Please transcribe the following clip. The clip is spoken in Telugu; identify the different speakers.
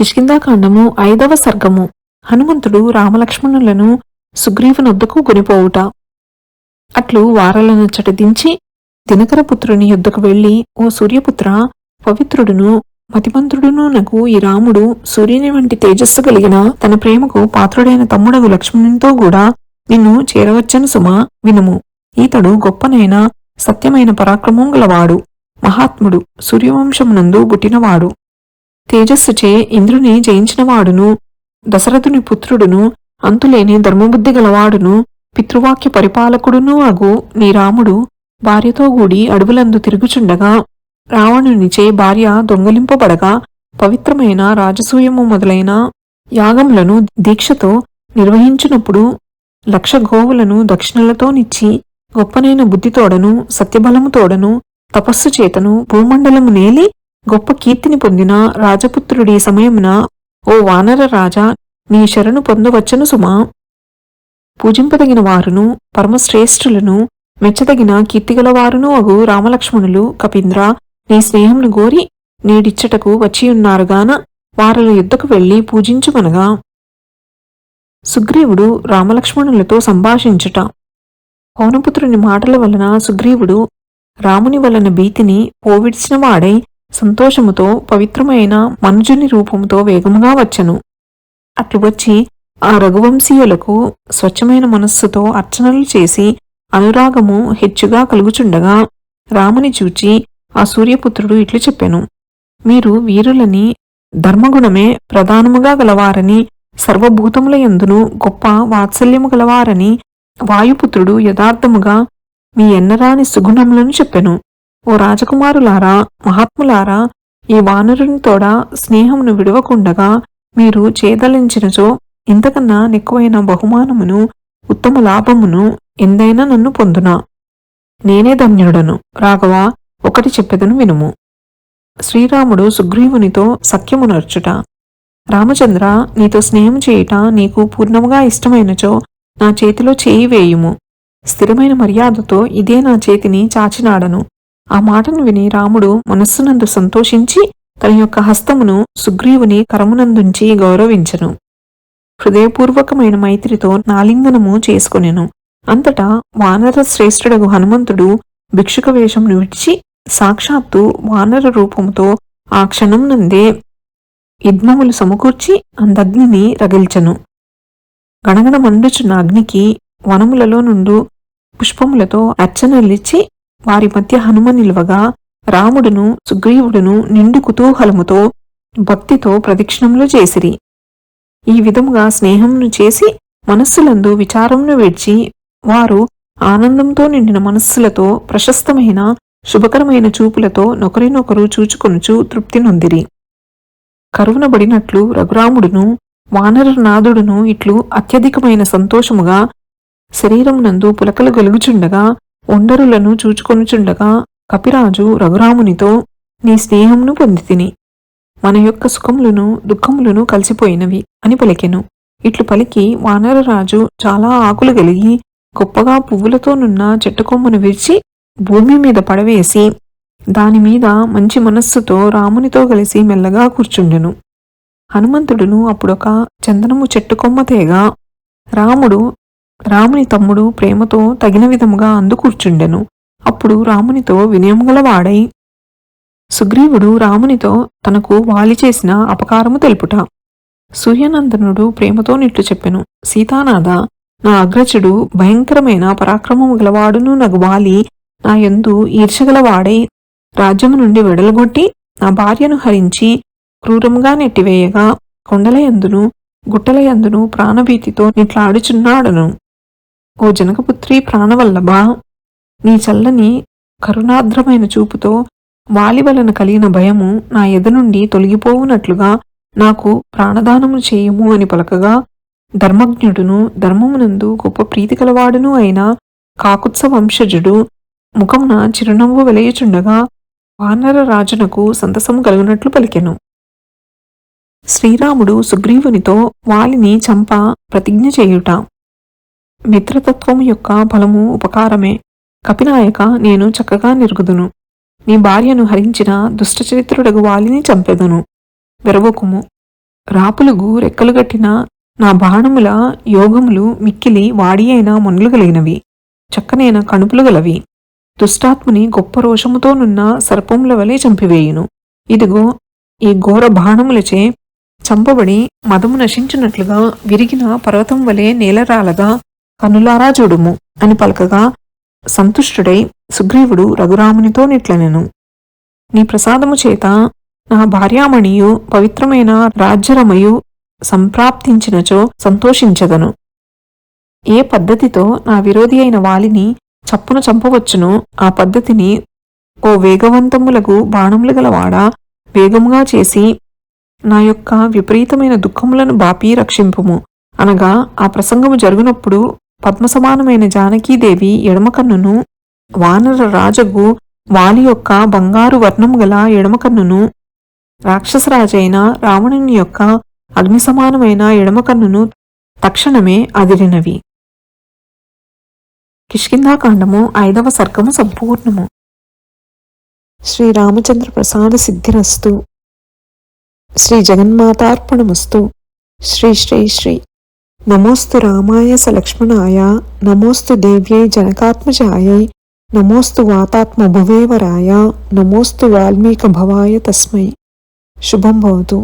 Speaker 1: కిష్కిందాకాండము ఐదవ సర్గము. హనుమంతుడు రామలక్ష్మణులను సుగ్రీవునొద్దకు కొనిపోవుట. అట్లు వారలనచ్చటి దించి దినకరపుత్రుని యొద్దకు వెళ్ళి ఓ సూర్యపుత్ర పవిత్రుడును మతిమంతుడును నకు ఈ రాముడు సూర్యుని వంటి తేజస్సు కలిగిన తన ప్రేమకు పాత్రుడైన తమ్ముడగు లక్ష్మణునితో కూడా నిన్ను చేరవచ్చను సుమా వినుము. ఈతడు గొప్పనైన సత్యమైన పరాక్రమం గలవాడు. మహాత్ముడు సూర్యవంశమునందు పుట్టినవాడు. తేజస్సుచే ఇంద్రుని జయించినవాడును దశరథుని పుత్రుడును అంతులేని ధర్మబుద్ధి గలవాడును పితృవాక్య పరిపాలకుడును అగు నీ రాముడు భార్యతో గూడి అడవులందు తిరుగుచుండగా రావణునిచే భార్య దొంగలింపబడగా పవిత్రమైన రాజసూయము మొదలైన యాగములను దీక్షతో నిర్వహించినప్పుడు లక్ష గోవులను దక్షిణలతోనిచ్చి గొప్పనైన బుద్ధితోడను సత్యబలముతోడను తపస్సు చేతను భూమండలము నేలి గొప్ప కీర్తిని పొందిన రాజపుత్రుడి సమయమున ఓ వానర రాజా నీ శరణు పొందవచ్చను సుమా. పూజింపదగిన వారును పరమశ్రేష్ఠులను మెచ్చదగిన కీర్తిగలవారును అగు రామలక్ష్మణులు కపీంద్ర నీ స్నేహమును గోరి నేడిచ్చటకు వచ్చియున్నారుగాన వారల యుద్ధకు వెళ్ళి పూజించుమనగా సుగ్రీవుడు రామలక్ష్మణులతో సంభాషించుట. పౌనపుత్రుని మాటల వలన సుగ్రీవుడు రాముని వలన భీతిని పోవిడ్చినవాడై సంతోషముతో పవిత్రమైన మనుజుని రూపంతో వేగముగా వచ్చెను. అట్లు వచ్చి ఆ రఘువంశీయులకు స్వచ్ఛమైన మనస్సుతో అర్చనలు చేసి అనురాగము హెచ్చుగా కలుగుచుండగా రాముని చూచి ఆ సూర్యపుత్రుడు ఇట్లు చెప్పెను. మీరు వీరులని ధర్మగుణమే ప్రధానముగా గలవారని సర్వభూతముల యందును గొప్ప వాత్సల్యము గలవారని వాయుపుత్రుడు యథార్థముగా మీ ఎన్నరాని సుగుణములను చెప్పెను. ఓ రాజకుమారులారా మహాత్ములారా ఈ వానరుని తోడ స్నేహమును విడవకుండగా మీరు చేదలించినచో ఇంతకన్నా నెక్కువైన బహుమానమును ఉత్తమ లాభమును ఎందైనా నన్ను పొందునా. నేనే ధన్యుడను. రాఘవ ఒకటి చెప్పెదను వినుము. శ్రీరాముడు సుగ్రీవునితో సఖ్యమునర్చుట. రామచంద్ర నీతో స్నేహం చేయుట నీకు పూర్ణముగా ఇష్టమైనచో నా చేతిలో చేయి వేయుము. స్థిరమైన మర్యాదతో ఇదే నా చేతిని చాచినాడను. ఆ మాటను విని రాముడు మనస్సునందు సంతోషించి తన యొక్క హస్తమును సుగ్రీవుని కరమునందుంచి గౌరవించెను. హృదయపూర్వకమైన మైత్రితో నాలింగనము చేసుకొనెను. అంతటా వానర శ్రేష్ఠుడగు హనుమంతుడు భిక్షుక వేషమును విడిచి సాక్షాత్తు వానర రూపముతో ఆ క్షణం నందే యజ్ఞములు సమకూర్చి అందగ్నిని రగిల్చెను. గణగణ మండుచున్న అగ్నికి వనములలో నుండు పుష్పములతో అర్చనలిచ్చి వారి మధ్య హనుమ నిలువగా రాముడును సుగ్రీవుడును నిండు కుతూహలముతో భక్తితో ప్రదక్షిణములు చేసిరి. ఈ విధముగా స్నేహమును చేసి మనస్సులందు విచారమును విడిచి వారు ఆనందంతో నిండిన మనస్సులతో ప్రశస్తమైన శుభకరమైన చూపులతో నొకరినొకరు చూచుకొనుచు తృప్తి నొందిరి. కరువునబడినట్లు రఘురాముడును వానరనాథుడును ఇట్లు అత్యధికమైన సంతోషముగా శరీరమునందు పులకలు గలుగుచుండగా ఒండరులను చూచుకొనుచుండగా కపిరాజు రఘురామునితో నీ స్నేహమును పొందితిని. మన యొక్క సుఖములను దుఃఖములను కలిసిపోయినవి అని పలికెను. ఇట్లు పలికి వానరరాజు చాలా ఆకులు కలిగి గొప్పగా పువ్వులతోనున్న చెట్టు కొమ్మను విరిచి భూమి మీద పడవేసి దానిమీద మంచి మనస్సుతో రామునితో కలిసి మెల్లగా కూర్చుండెను. హనుమంతుడును అప్పుడొక చందనము చెట్టు కొమ్మ తేగా రాముడు రాముని తమ్ముడు ప్రేమతో తగిన విధముగా అందుకూర్చుండెను అప్పుడు రామునితో వినయముగలవాడై సుగ్రీవుడు రామునితో తనకు వాలి చేసిన అపకారము తెలుపుట. సూర్యనందనుడు ప్రేమతో నిట్లు చెప్పెను. సీతానాథ నా అగ్రచుడు భయంకరమైన పరాక్రమము గలవాడును నగు వాలి నా యందు ఈర్షగలవాడై రాజ్యము నుండి వెడలగొట్టి నా భార్యను హరించి క్రూరముగా నెట్టివేయగా కొండలయందును గుట్టలయందును ప్రాణభీతితో నిట్లాడుచున్నాడను. ఓ జనకపుత్రి ప్రాణవల్లభ నీ చల్లని కరుణాద్రమైన చూపుతో వాలి వలన కలిగిన భయము నా ఎద నుండి తొలగిపోవునట్లుగా నాకు ప్రాణదానము చేయము అని పలకగా ధర్మజ్ఞుడును ధర్మమునందు గొప్ప ప్రీతి కలవాడును అయిన కాకుత్స వంశజుడు ముఖమున చిరునవ్వు వెలయుచుండగా వానర రాజునకు సంతసము కలిగినట్లు పలికెను. శ్రీరాముడు సుగ్రీవునితో వాలిని చంప ప్రతిజ్ఞ చేయుట. మిత్రతత్వము యొక్క ఫలము ఉపకారమే. కపినాయక నేను చక్కగా నిరుగుదును. నీ భార్యను హరించిన దుష్టచరిత్రుడగు వాలిని చంపెదను. వెరవకుము. రాపులుగు రెక్కలు గట్టిన నా బాణముల యోగములు మిక్కిలి వాడి అయిన మనులు కలిగినవి చక్కనైన కణుపులు గలవి. దుష్టాత్ముని గొప్ప రోషముతోనున్న సర్పముల వలె చంపివేయును. ఇదిగో ఈ ఘోర బాణములచే చంపబడి మదము నశించినట్లుగా విరిగిన పర్వతం వలె నేలరాలగా కనులారా చూడుము అని పలకగా సంతుష్టుడై సుగ్రీవుడు రఘురామునితో నిట్లనెను. నీ ప్రసాదము చేత నా భార్యామణియు పవిత్రమైన రాజ్యరమయు సంప్రాప్తించినచో సంతోషించదను. ఏ పద్ధతితో నా విరోధి అయిన వాలిని చప్పున చంపవచ్చునో ఆ పద్ధతిని ఓ వేగవంతములకు బాణములు గలవాడా వేగముగా చేసి నా యొక్క విపరీతమైన దుఃఖములను బాపి రక్షింపుము. అనగా ఆ ప్రసంగము జరుగునప్పుడు పద్మసమానమైన జానకీదేవి ఎడమ కన్నును వానర రాజగు వాలి యొక్క బంగారు వర్ణము గల ఎడమకన్నును రాక్షసరాజైన రావణుని యొక్క అగ్ని సమానమైన ఎడమ కన్నును తక్షణమే అదిరినవి. కిష్కిందాకాండము ఐదవ సర్గము సంపూర్ణము. శ్రీరామచంద్ర ప్రసాద సిద్ధిరస్తు. శ్రీ జగన్మాతార్పణమస్తు శ్రీ శ్రీ శ్రీ नमोस्तु रामाय सलक्ष्मणाय नमोस्तु देव्यै जनकात्मजायै नमोस्तु वातात्मभुवेवराय नमोस्तु वाल्मीकभवाय तस्मै। शुभं भवतु।